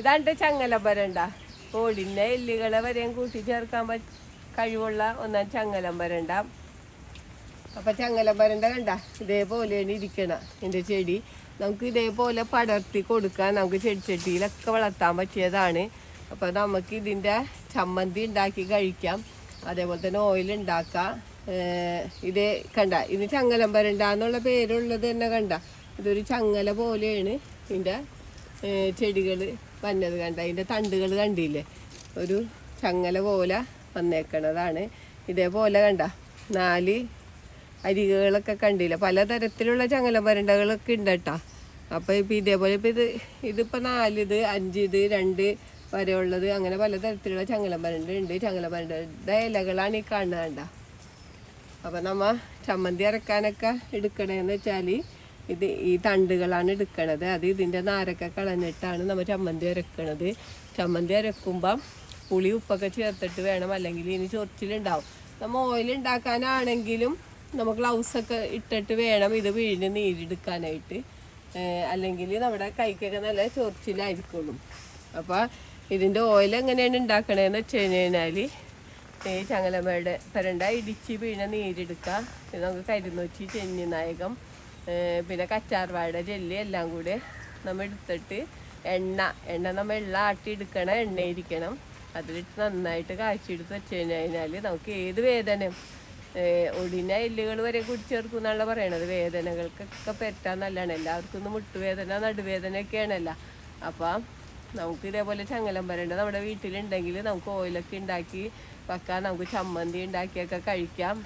ഇതാണ്ട് ചങ്ങലമ്പരണ്ട ഓടിന്റെ എല്ലുകളെ വരെയും കൂട്ടി ചേർക്കാൻ പറ്റ കഴിവുള്ള ഒന്നാം ചങ്ങലമ്പരണ്ട അപ്പൊ ചങ്ങലമ്പരണ്ട കണ്ട ഇതേപോലെയാണ് ഇരിക്കണ എന്റെ ചെടി. നമുക്ക് ഇതേപോലെ പടർത്തി കൊടുക്കാൻ നമുക്ക് ചെടിച്ചട്ടിയിലൊക്കെ വളർത്താൻ പറ്റിയതാണ്. അപ്പൊ നമുക്ക് ഇതിന്റെ ചമ്മന്തി ഉണ്ടാക്കി കഴിക്കാം. അതേപോലെ തന്നെ ഓയിൽ ഉണ്ടാക്കാം. ഇത് കണ്ട ഇത് ചങ്ങലമ്പരണ്ട എന്നുള്ള പേരുള്ളത് തന്നെ കണ്ട. ഇതൊരു ചങ്ങല പോലെയാണ് ഇതിന്റെ ചെടികൾ വന്നത് കണ്ട അതിന്റെ തണ്ടുകൾ കണ്ടില്ലേ? ഒരു ചങ്ങല പോലെ വന്നേക്കണതാണ്. ഇതേപോലെ കണ്ട നാല് അരികുകളൊക്കെ കണ്ടില്ല? പലതരത്തിലുള്ള ചങ്ങല വരണ്ടകളൊക്കെ ഉണ്ട് കേട്ടോ. അപ്പോൾ ഇപ്പം ഇതേപോലെ ഇപ്പം ഇത് ഇതിപ്പോൾ നാല് ഇത് അഞ്ച് ഇത് രണ്ട് വരെ ഉള്ളത് അങ്ങനെ പലതരത്തിലുള്ള ചങ്ങല വരണ്ട ഉണ്ട്. ചങ്ങല വരണ്ടയുടെ ഇലകളാണ് ഈ കാണുന്നത് കണ്ട. അപ്പം നമ്മ ചമ്മന്തി അരക്കാനൊക്കെ എടുക്കണേന്ന് വെച്ചാൽ ഇത് ഈ തണ്ടുകളാണ് എടുക്കണത്. അത് ഇതിന്റെ നാരൊക്കെ കളഞ്ഞിട്ടാണ് നമ്മൾ ചമ്മന്തി അരക്കണത്. ചമ്മന്തി അരക്കുമ്പം പുളി ഉപ്പൊക്കെ ചേർത്തിട്ട് വേണം. അല്ലെങ്കിൽ ഇനി ചൊറിച്ചിലുണ്ടാവും. നമ്മൾ ഓയിൽ ഉണ്ടാക്കാനാണെങ്കിലും നമ്മൾ ഗ്ലൗസൊക്കെ ഇട്ടിട്ട് വേണം ഇത് വീഴിന് നീരെടുക്കാനായിട്ട്. അല്ലെങ്കിൽ നമ്മുടെ കൈക്കൊക്കെ നല്ല ചൊറിച്ചിലായിരിക്കുള്ളൂ. അപ്പോൾ ഇതിന്റെ ഓയിൽ എങ്ങനെയാണ് ഉണ്ടാക്കണതെന്ന് വെച്ച് കഴിഞ്ഞാൽ ഈ ചങ്ങലമ്മയുടെ തരണ്ട ഇടിച്ച് വീണ നീരെടുക്കുക ഇത് നമുക്ക് കരുന്നൂറ്റി ചെന്നി നായകം പിന്നെ കച്ചാർവാഴ ജെല്ലി എല്ലാം കൂടെ നമ്മൾ എടുത്തിട്ട് എണ്ണ എണ്ണ നമ്മൾ എള്ള ആട്ടി എടുക്കണം എണ്ണ അതിലിട്ട് നന്നായിട്ട് കാഴ്ചയെടുത്ത് വെച്ച് കഴിഞ്ഞാൽ നമുക്ക് ഏത് വേദനയും ഒടിഞ്ഞ എല്ലുകൾ വരെ കുടിച്ചേർക്കും എന്നാണ് പറയണത്. വേദനകൾക്കൊക്കെ പറ്റാൻ നല്ലതാണ്. എല്ലാവർക്കും ഒന്ന് മുട്ടുവേദന നടുവേദനയൊക്കെയാണല്ലോ. അപ്പം നമുക്ക് ഇതേപോലെ ചങ്ങലം വരേണ്ട നമ്മുടെ വീട്ടിലുണ്ടെങ്കിൽ നമുക്ക് ഓയിലൊക്കെ ഉണ്ടാക്കി വെക്കാം. നമുക്ക് ചമ്മന്തി ഉണ്ടാക്കിയൊക്കെ കഴിക്കാം.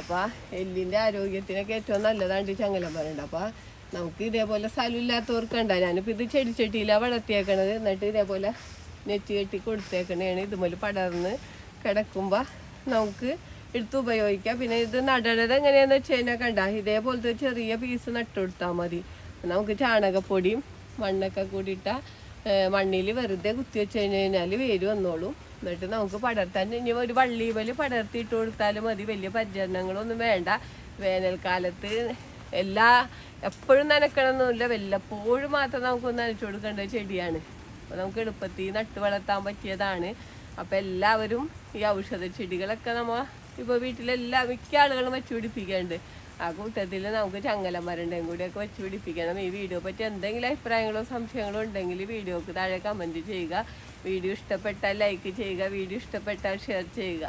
അപ്പോൾ എല്ലിന്റെ ആരോഗ്യത്തിനൊക്കെ ഏറ്റവും നല്ലതാണ് ചങ്ങലം അപ്പോൾ നമുക്ക് ഇതേപോലെ സ്ഥലമില്ലാത്തവർക്ക് ഉണ്ടാ ഞാനിപ്പോൾ ഇത് ചെടിച്ചട്ടിയിലാണ് വളർത്തിയേക്കണത്. എന്നിട്ട് ഇതേപോലെ നെറ്റ് കെട്ടി കൊടുത്തേക്കണേണ്. ഇതുപോലെ പടർന്ന് കിടക്കുമ്പോൾ നമുക്ക് എടുത്ത് ഉപയോഗിക്കാം. പിന്നെ ഇത് നടണത് എങ്ങനെയാന്ന് വെച്ച് കഴിഞ്ഞാൽ കണ്ട ഇതേപോലത്തെ ചെറിയ പീസ് നട്ടുകൊടുത്താൽ മതി. നമുക്ക് ചാണകപ്പൊടിയും മണ്ണൊക്കെ കൂടിയിട്ട മണ്ണിൽ വെറുതെ കുത്തി വെച്ച് കഴിഞ്ഞ് കഴിഞ്ഞാൽ വേര് വന്നോളും. എന്നിട്ട് നമുക്ക് പടർത്താൻ ഇനി ഒരു വള്ളി പോലെ പടർത്തിയിട്ട് കൊടുത്താലും മതി. വലിയ പരിചരണങ്ങളൊന്നും വേണ്ട. വേനൽക്കാലത്ത് എല്ലാ എപ്പോഴും നനക്കണമെന്നില്ല വല്ലപ്പോഴും മാത്രം നമുക്കൊന്ന് നനച്ചു കൊടുക്കേണ്ട ചെടിയാണ്. അപ്പോൾ നമുക്ക് എളുപ്പത്തിൽ നട്ട് വളർത്താൻ പറ്റിയതാണ്. അപ്പോൾ എല്ലാവരും ഈ ഔഷധ ചെടികളൊക്കെ നമ്മൾ ഇപ്പോൾ വീട്ടിലെല്ലാ മിക്ക ആളുകളും വെച്ച് പിടിപ്പിക്കുന്നുണ്ട് ആ കൂട്ടത്തിൽ നമുക്ക് ചങ്ങലന്മാരുണ്ടെങ്കിൽ കൂടിയൊക്കെ വെച്ച് പിടിപ്പിക്കണം. ഈ വീഡിയോ പറ്റി എന്തെങ്കിലും അഭിപ്രായങ്ങളോ സംശയങ്ങളോ ഉണ്ടെങ്കിൽ വീഡിയോക്ക് താഴെ കമന്റ് ചെയ്യുക. വീഡിയോ ഇഷ്ടപ്പെട്ടാൽ ലൈക്ക് ചെയ്യുക. വീഡിയോ ഇഷ്ടപ്പെട്ടാൽ ഷെയർ ചെയ്യുക.